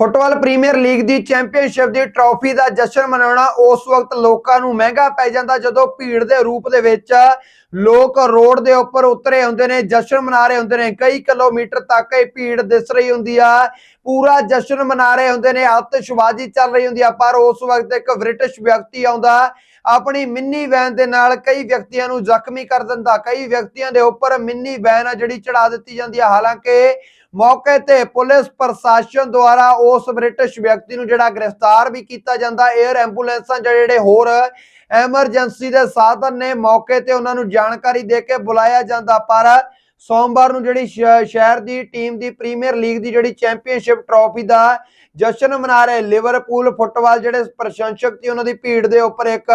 Football premier league ਦੀ championship ਦੀ trophy ਦਾ ਜਸ਼ਨ ਮਨਾਉਣਾ ਉਸ ਵਕਤ ਲੋਕਾਂ ਨੂੰ ਮਹਿੰਗਾ ਪੈ ਜਾਂਦਾ ਜਦੋਂ ਭੀੜ ਦੇ ਰੂਪ ਦੇ ਵਿੱਚ ਲੋਕ ਰੋਡ ਦੇ ਉੱਪਰ ਉਤਰੇ ਹੁੰਦੇ ਨੇ, ਜਸ਼ਨ ਮਨਾ ਰਹੇ ਹੁੰਦੇ ਨੇ। ਕਈ ਕਿਲੋਮੀਟਰ ਤੱਕ ਇਹ ਭੀੜ ਦਿਸ ਰਹੀ ਹੁੰਦੀ ਆ। ਪੂਰਾ ਜਸ਼ਨ ਮਨਾ ਰਹੇ ਹੁੰਦੇ ਨੇ ਆਤਿਸ਼ਬਾਜ਼ੀ ਚੱਲ ਰਹੀ ਹੁੰਦੀ ਆ, ਪਰ ਉਸ ਵਕਤ ਇੱਕ ਬ੍ਰਿਟਿਸ਼ ਵਿਅਕਤੀ ਆਉਂਦਾ, ਆਪਣੀ ਮਿੰਨੀ ਵੈਨ ਦੇ ਨਾਲ ਕਈ ਵਿਅਕਤੀਆਂ ਨੂੰ ਜ਼ਖਮੀ ਕਰ ਦਿੰਦਾ, ਕਈ ਵਿਅਕਤੀਆਂ ਦੇ ਉੱਪਰ ਮਿੰਨੀ ਵੈਨ ਆ ਜਿਹੜੀ ਚੜਾ ਦਿੱਤੀ ਜਾਂਦੀ ਆ, ਹਾਲਾਂਕਿ ਮੌਕੇ ਤੇ ਪੁਲਿਸ ਪ੍ਰਸ਼ਾਸਨ ਦੁਆਰਾ ਉਸ ਬ੍ਰਿਟਿਸ਼ ਵਿਅਕਤੀ ਨੂੰ ਜਿਹੜਾ ਗ੍ਰਿਫਤਾਰ ਵੀ ਕੀਤਾ ਜਾਂਦਾ 에ਅਰ ਐਂਬੂਲੈਂਸਾਂ ਜਿਹੜੇ ਹੋਰ ਐਮਰਜੈਂਸੀ ਦੇ ਸਾਧਨ ਨੇ, ਮੌਕੇ ਤੇ ਉਹਨਾਂ ਨੂੰ ਜਾਣਕਾਰੀ ਦੇ ਕੇ ਬੁਲਾਇਆ ਜਾਂਦਾ, ਪਰ ਸੋਮਵਾਰ ਨੂੰ ਜਿਹੜੀ ਸ਼- ਸ਼ਹਿਰ ਦੀ ਟੀਮ ਦੀ ਪ੍ਰੀਮੀਅਰ ਲੀਗ ਦੀ ਜਿਹੜੀ ਚੈਂਪੀਅਨਸ਼ਿਪ ਟਰਾਫੀ ਦਾ ਜਸ਼ਨ ਮਨਾ ਰਹੇ ਲਿਵਰਪੂਲ ਫੁੱਟਬਾਲ ਜਿਹੜੇ ਪ੍ਰਸ਼ੰਸਕ ਸੀ, ਉਹਨਾਂ ਦੀ ਭੀੜ ਦੇ ਉੱਪਰ ਇੱਕ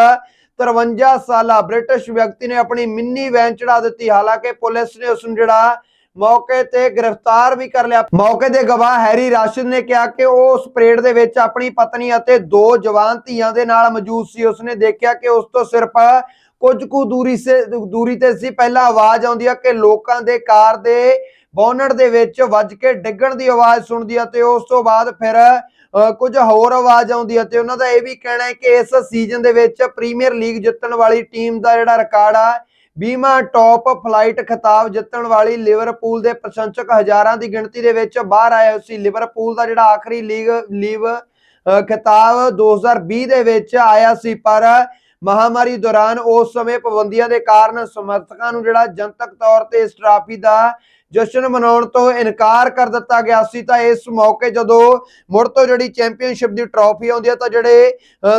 53 ਸਾਲਾ ਬ੍ਰਿਟਿਸ਼ ਵਿਅਕਤੀ ਨੇ ਆਪਣੀ ਮਿੰਨੀ ਵੈਨ ਚੜਾ ਦਿੱਤੀ। ਹਾਲਾਂਕਿ ਪੁਲਿਸ ਨੇ ਉਸ ਨੂੰ ਜਿਹੜਾ ਮੌਕੇ ਤੇ ਗ੍ਰਿਫਤਾਰ ਵੀ ਕਰ ਲਿਆ। ਮੌਕੇ ਦੇ ਗਵਾਹ ਹੈਰੀ ਰਾਸ਼ਿਦ ਨੇ ਕਿਹਾ ਕਿ ਉਹ ਉਸ ਪਰੇਡ ਦੇ ਵਿੱਚ ਆਪਣੀ ਪਤਨੀ ਅਤੇ ਦੋ ਜਵਾਨ ਧੀਆਂ ਦੇ ਨਾਲ ਮੌਜੂਦ ਸੀ। ਉਸਨੇ ਦੇਖਿਆ ਕਿ ਉਸ ਤੋਂ ਸਿਰਫ ਕੁਝ ਕੁ ਦੂਰੀ ਸੇ ਦੂਰੀ ਤੇ ਸੀ। ਪਹਿਲਾਂ ਆਵਾਜ਼ ਆਉਂਦੀ ਆ ਕਿ ਲੋਕਾਂ ਦੇ ਕਾਰ ਦੇ ਬੋਨਟ ਦੇ ਵਿੱਚ ਵੱਜ ਕੇ ਡਿੱਗਣ ਦੀ ਆਵਾਜ਼ ਸੁਣਦੀ ਆ ਤੇ ਉਸ ਤੋਂ ਬਾਅਦ ਫਿਰ ਅ, ਕੁਝ ਹੋਰ ਆਵਾਜ਼ ਆਉਂਦੀ ਹੈ ਤੇ ਉਹਨਾਂ ਦਾ ਇਹ ਵੀ ਕਹਿਣਾ ਹੈ ਕਿ ਇਸ ਸੀਜ਼ਨ ਦੇ ਵਿੱਚ ਪ੍ਰੀਮੀਅਰ ਲੀਗ ਜਿੱਤਣ ਵਾਲੀ ਟੀਮ ਦਾ ਜਿਹੜਾ ਰਿਕਾਰਡ ਆ ਬੀਮਾ ਟੌਪ ਫਲਾਈਟ ਖਿਤਾਬ ਜਿੱਤਣ ਵਾਲੀ ਲਿਵਰਪੂਲ ਦੇ ਪ੍ਰਸ਼ੰਸਕ ਹਜ਼ਾਰਾਂ ਦੀ ਗਿਣਤੀ ਦੇ ਵਿੱਚ ਬਾਹਰ ਆਏ ਹੋਏ ਸੀ। ਲਿਵਰਪੂਲ ਦਾ ਜਿਹੜਾ ਆਖਰੀ ਲੀਗ ਲੀਵ ਅ, ਖਿਤਾਬ 2020 ਦੇ ਵਿੱਚ ਆਇਆ ਸੀ ਪਰ ਮਹਾਮਾਰੀ ਦੌਰਾਨ ਉਸ ਸਮੇਂ ਪਾਬੰਦੀਆਂ ਦੇ ਕਾਰਨ ਸਮਰਥਕਾਂ ਨੂੰ ਜਿਹੜਾ ਜਨਤਕ ਤੌਰ ਤੇ ਇਸ ਟਰਾਫੀ ਦਾ ਜਸ਼ਨ ਮਨਾਉਣ ਤੋਂ ਇਨਕਾਰ ਕਰ ਦਿੱਤਾ ਗਿਆ ਸੀ ਤਾਂ ਇਸ ਮੌਕੇ ਜਦੋਂ ਮੁੜ ਤੋਂ ਜਿਹੜੀ ਚੈਂਪੀਅਨਸ਼ਿਪ ਦੀ ਟਰਾਫੀ ਆਉਂਦੀ ਹੈ ਤਾਂ ਜਿਹੜੇ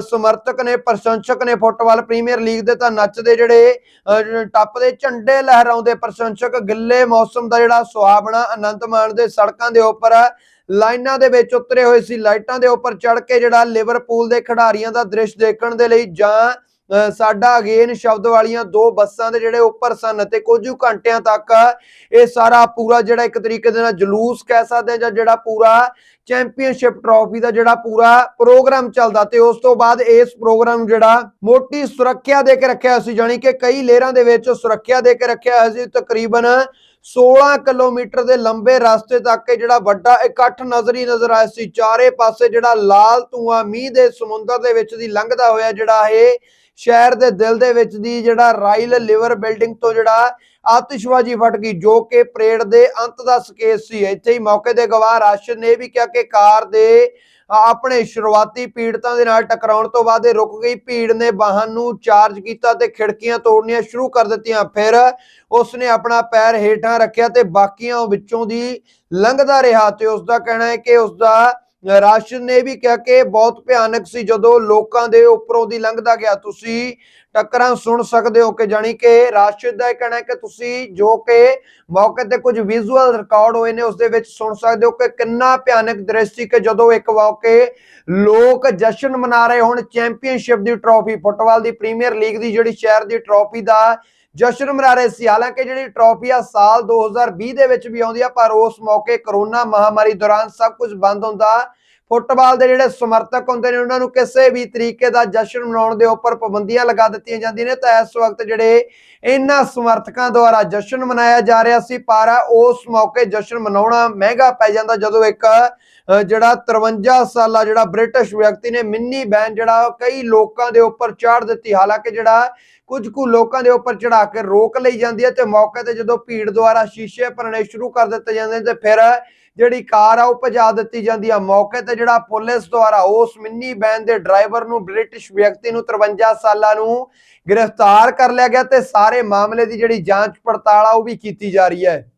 ਸਮਰਥਕ ਨੇ ਪ੍ਰਸ਼ੰਸਕ ਨੇ ਫੁੱਟਬਾਲ ਪ੍ਰੀਮੀਅਰ ਲੀਗ ਦੇ ਤਾਂ ਨੱਚਦੇ ਜਿਹੜੇ ਅ, ਟੱਪਦੇ ਝੰਡੇ ਲਹਿਰਾਉਂਦੇ ਪ੍ਰਸ਼ੰਸਕ ਗਿੱਲੇ ਮੌਸਮ ਦਾ ਜਿਹੜਾ ਸੁਹਾਵਣਾ ਆਨੰਦ ਮਾਣਦੇ ਸੜਕਾਂ ਦੇ ਉੱਪਰ ਲਾਈਨਾਂ ਦੇ ਵਿੱਚ ਉਤਰੇ ਹੋਏ ਸੀ ਲਾਈਟਾਂ ਦੇ ਉੱਪਰ ਚੜ ਕੇ ਜਿਹੜਾ ਲਿਵਰਪੂਲ ਦੇ ਖਿਡਾਰੀਆਂ ਦਾ ਦ੍ਰਿਸ਼ ਦੇਖਣ ਦੇ ਲਈ ਜਾਂ ਸਾਡਾ ਅਗੇਨ ਸ਼ਬਦ ਵਾਲੀਆਂ ਦੋ ਬੱਸਾਂ ਦੇ ਜਿਹੜੇ ਉੱਪਰ ਸਨ ਤੇ ਕੁਝ ਘੰਟਿਆਂ ਤੱਕ ਇਹ ਸਾਰਾ ਪੂਰਾ ਜਿਹੜਾ ਇੱਕ ਤਰੀਕੇ ਦੇ ਨਾਲ ਜਲੂਸ ਕਹਿ ਸਕਦੇ ਹਾਂ ਜਾਂ ਜਿਹੜਾ ਪੂਰਾ ਚੈਂਪੀਅਨਸ਼ਿਪ ਟਰਾਫੀ ਦਾ ਜਿਹੜਾ ਪੂਰਾ ਪ੍ਰੋਗਰਾਮ ਚੱਲਦਾ ਤੇ ਉਸ ਤੋਂ ਬਾਅਦ ਇਸ ਪ੍ਰੋਗਰਾਮ ਜਿਹੜਾ ਮੋਟੀ ਸੁਰੱਖਿਆ ਦੇ ਕੇ ਰੱਖਿਆ ਸੀ ਜਾਨੀ ਕਿ ਕਈ ਲੇਅਰਾਂ ਦੇ ਵਿੱਚ ਸੁਰੱਖਿਆ ਦੇ ਕੇ ਰੱਖਿਆ ਹੋਇਆ ਸੀ, ਤਕਰੀਬਨ 16 ਕਿਲੋਮੀਟਰ ਦੇ ਲੰਬੇ ਰਸਤੇ ਤੱਕ ਜਿਹੜਾ ਵੱਡਾ ਇਕੱਠ ਨਜ਼ਰ ਹੀ ਨਜ਼ਰ ਆਇਆ ਸੀ, ਚਾਰੇ ਪਾਸੇ ਜਿਹੜਾ ਲਾਲ ਧੂਆਂ ਮੀਂਹ ਦੇ ਸਮੁੰਦਰ ਦੇ ਵਿੱਚ ਦੀ ਲੰਘਦਾ ਹੋਇਆ ਜਿਹੜਾ ਇਹ ਸ਼ਹਿਰ ਦੇ ਦਿਲ ਦੇ ਵਿੱਚ ਦੀ ਜਿਹੜਾ ਰਾਇਲ ਲਿਵਰ ਬਿਲਡਿੰਗ ਤੋਂ ਜਿਹੜਾ ਆਤਿਸ਼ਬਾਜ਼ੀ ਫਟ ਗਈ, ਜੋ ਕਿ ਪਰੇਡ ਦੇ ਅੰਤ ਦਾ ਸਕੇਸ ਸੀ। ਇੱਥੇ ਹੀ ਮੌਕੇ ਦੇ ਗਵਾਹ ਰਾਸ਼ਦ ਨੇ ਇਹ ਵੀ ਕਿਹਾ ਕਿ ਕਾਰ ਦੇ ਆਪਣੇ ਸ਼ੁਰੂਆਤੀ ਪੀੜਤਾਂ ਦੇ ਨਾਲ ਟਕਰਾਉਣ ਤੋਂ ਬਾਅਦ ਇਹ ਰੁਕ ਗਈ। ਭੀੜ ਨੇ ਵਾਹਨ ਨੂੰ ਚਾਰਜ ਕੀਤਾ ਤੇ ਖਿੜਕੀਆਂ ਤੋੜਨੀਆਂ ਸ਼ੁਰੂ ਕਰ ਦਿੱਤੀਆਂ। ਫਿਰ ਉਸਨੇ ਆਪਣਾ ਪੈਰ ਹੇਠਾਂ ਰੱਖਿਆ ਤੇ ਬਾਕੀਆਂ ਵਿੱਚੋਂ ਦੀ ਲੰਘਦਾ ਰਿਹਾ ਤੇ ਉਸ ਦਾ ਕਹਿਣਾ ਹੈ ਕਿ ਉਸ ਦਾ ਰਾਸ਼ਦ ਨੇ ਵੀ ਕਿਹਾ ਕਿ ਬਹੁਤ ਭਿਆਨਕ ਸੀ ਜਦੋਂ ਲੋਕਾਂ ਦੇ ਉੱਪਰੋਂ ਦੀ ਲੰਘਦਾ ਗਿਆ। ਤੁਸੀਂ ਟੱਕਰਾਂ ਸੁਣ ਸਕਦੇ ਹੋ ਕਿ ਜਾਨੀ ਕਿ ਰਾਸ਼ਦ ਦਾ ਇਹ ਕਹਿਣਾ ਹੈ ਕਿ ਤੁਸੀਂ ਜੋ ਕਿ ਮੌਕੇ ਤੇ ਕੁਝ ਵਿਜ਼ੂਅਲ ਰਿਕਾਰਡ ਹੋਏ ਨੇ ਉਸ ਦੇ ਵਿੱਚ ਸੁਣ ਸਕਦੇ ਹੋ ਕਿ ਕਿੰਨਾ ਭਿਆਨਕ ਦ੍ਰਿਸ਼ ਸੀ ਕਿ ਜਦੋਂ ਇੱਕ ਮੌਕੇ ਲੋਕ ਜਸ਼ਨ ਮਨਾ ਰਹੇ ਹੁਣ ਚੈਂਪੀਅਨਸ਼ਿਪ ਦੀ ਟਰਾਫੀ ਫੁੱਟਬਾਲ ਦੀ ਪ੍ਰੀਮੀਅਰ ਲੀਗ ਦੀ ਜਿਹੜੀ ਸ਼ਹਿਰ ਦੀ ਟਰਾਫੀ ਦਾ ਜਸ਼ਨ ਮਨਾ ਰਹੇ ਸੀ। ਹਾਲਾਂਕਿ ਜਿਹੜੀ ਟਰੋਫੀ ਆ, ਸਾਲ 2020 ਦੇ ਵਿੱਚ ਵੀ ਆਉਂਦੀ ਆ, ਪਰ ਉਸ ਮੌਕੇ ਕਰੋਨਾ ਮਹਾਮਾਰੀ ਦੌਰਾਨ ਸਭ ਕੁਝ ਬੰਦ ਹੁੰਦਾ। ਫੁੱਟਬਾਲ ਦੇ ਜਿਹੜੇ ਸਮਰਥਕ ਹੁੰਦੇ ਨੇ, ਉਹਨਾਂ ਨੂੰ ਕਿਸੇ ਵੀ ਤਰੀਕੇ ਦਾ ਜਸ਼ਨ ਮਨਾਉਣ ਦੇ ਉੱਪਰ ਪਾਬੰਦੀਆਂ ਲਗਾ ਦਿੱਤੀਆਂ ਜਾਂਦੀਆਂ ਨੇ। ਤਾਂ ਇਸ ਵਕਤ ਜਿਹੜੇ ਇਹਨਾਂ ਸਮਰਥਕਾਂ ਦੁਆਰਾ ਜਸ਼ਨ ਮਨਾਇਆ ਜਾ ਰਿਹਾ ਸੀ, ਪਰ ਉਸ ਮੌਕੇ ਜਸ਼ਨ ਮਨਾਉਣਾ ਮਹਿੰਗਾ ਪੈ ਜਾਂਦਾ, ਜਦੋਂ ਇੱਕ ਜਿਹੜਾ 53 ਸਾਲਾ ਜਿਹੜਾ ਬ੍ਰਿਟਿਸ਼ ਵਿਅਕਤੀ ਨੇ, ਮਿੰਨੀ ਬੈਨ ਜਿਹੜਾ ਕਈ ਲੋਕਾਂ ਦੇ ਉੱਪਰ ਚਾੜ ਦਿੱਤੀ। ਹਾਲਾਂਕਿ ਜਿਹੜਾ ਕੁਝ ਕੁ ਲੋਕਾਂ ਦੇ ਉੱਪਰ ਚੜਾ ਕੇ ਰੋਕ ਲਈ ਜਾਂਦੀ ਹੈ ਤੇ ਮੌਕੇ ਤੇ ਜਦੋਂ ਭੀੜ ਦੁਆਰਾ ਸ਼ੀਸ਼ੇ ਭਰਨੇ ਸ਼ੁਰੂ ਕਰ ਦਿੱਤੇ ਜਾਂਦੇ ਨੇ, ਤੇ ਫਿਰ ਜਿਹੜੀ ਕਾਰ ਆ, ਉਹ ਭਜਾ ਦਿੱਤੀ ਜਾਂਦੀ ਆ। ਮੌਕੇ ਤੇ ਜਿਹੜਾ ਪੁਲਿਸ ਦੁਆਰਾ ਉਸ ਮਿੰਨੀ ਵੈਨ ਦੇ ਡਰਾਈਵਰ ਨੂੰ, ਬ੍ਰਿਟਿਸ਼ ਵਿਅਕਤੀ ਨੂੰ 53 ਸਾਲਾਂ ਨੂੰ ਗ੍ਰਿਫਤਾਰ ਕਰ ਲਿਆ ਗਿਆ ਤੇ ਸਾਰੇ ਮਾਮਲੇ ਦੀ ਜਿਹੜੀ ਜਾਂਚ ਪੜਤਾਲ ਆ, ਉਹ ਵੀ ਕੀਤੀ ਜਾ ਰਹੀ ਹੈ।